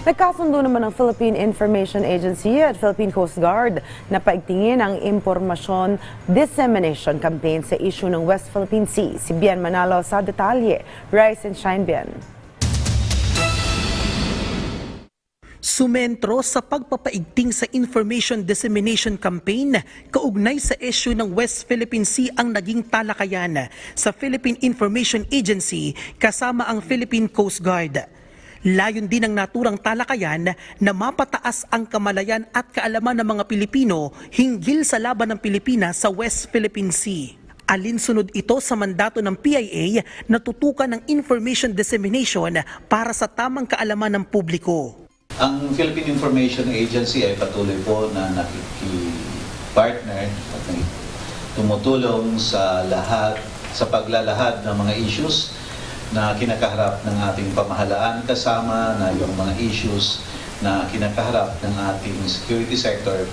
Nagkasundo naman ng Philippine Information Agency at Philippine Coast Guard na paigtingin ang impormasyon dissemination campaign sa issue ng West Philippine Sea. Si Bian Manalo sa detalye. Rise and shine, Bian. Sumentro sa pagpapaigting sa information dissemination campaign kaugnay sa issue ng West Philippine Sea ang naging talakayan sa Philippine Information Agency kasama ang Philippine Coast Guard. Layon din ng naturang talakayan na mapataas ang kamalayan at kaalaman ng mga Pilipino hinggil sa laban ng Pilipinas sa West Philippine Sea. Alinsunod ito sa mandato ng PIA na tutukan ng information dissemination para sa tamang kaalaman ng publiko. Ang Philippine Information Agency ay patuloy po na nakiki-partner at tumutulong sa lahat, sa paglalahad ng mga issues na kinakaharap ng ating pamahalaan kasama na yung mga issues na kinakaharap ng ating security sector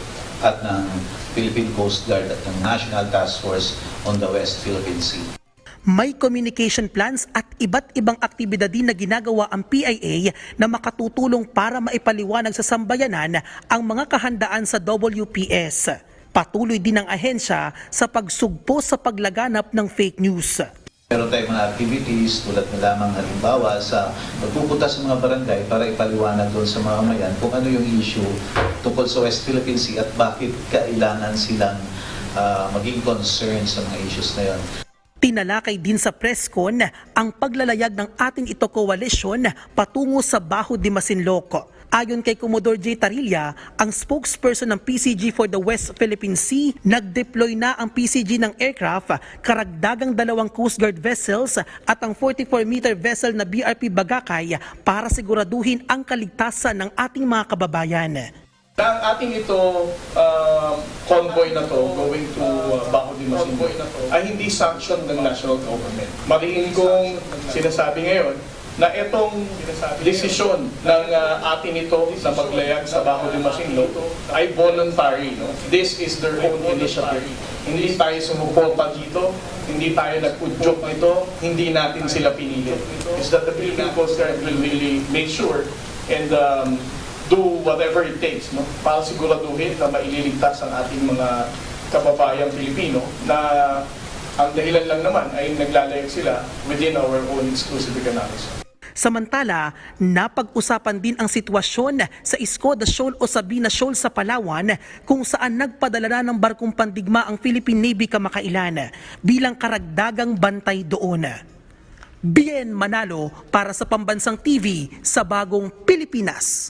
at ng Philippine Coast Guard at ng National Task Force on the West Philippine Sea. May communication plans at iba't ibang aktibidad din na ginagawa ang PIA na makatutulong para maipaliwanag sa sambayanan ang mga kahandaan sa WPS. Patuloy din ang ahensya sa pagsugpo sa paglaganap ng fake news. Meron tayong mga activities tulad na lamang halimbawa sa magpupunta sa mga barangay para ipaliwanag doon sa mga mayan kung ano yung issue tungkol sa West Philippine Sea at bakit kailangan silang ah, maging concerned sa mga issues na yon. Tinalakay din sa presscon ang paglalayag ng ating ito coalition patungo sa Baho de Masinloc. Ayon kay Commodore J. Tarilla, ang spokesperson ng PCG for the West Philippine Sea, nag-deploy na ang PCG ng aircraft, karagdagang dalawang Coast Guard vessels at ang 44-meter vessel na BRP Bagakay para siguraduhin ang kaligtasan ng ating mga kababayan. Ang ating ito um, convoy na to going to uh, Baco de Masinloc ay hindi sanction ng national government. Mariin kong sinasabi ngayon na itong desisyon ng uh, atin ito na maglayag sa Baco de Masinloc ay voluntary. No? This is their own initiative. Hindi tayo sumuporta dito, hindi tayo nag-udyok nito, hindi natin sila pinili. Is that the Philippine Coast Guard will really make sure and um, do whatever it takes no para siguraduhin na maililigtas ang ating mga kababayang Pilipino na ang dahilan lang naman ay naglalayag sila within our own exclusive economics. Samantala, napag-usapan din ang sitwasyon sa Escoda Shoal o Sabina Shoal sa Palawan kung saan nagpadala na ng barkong pandigma ang Philippine Navy kamakailan bilang karagdagang bantay doon. Bien Manalo para sa Pambansang TV sa Bagong Pilipinas.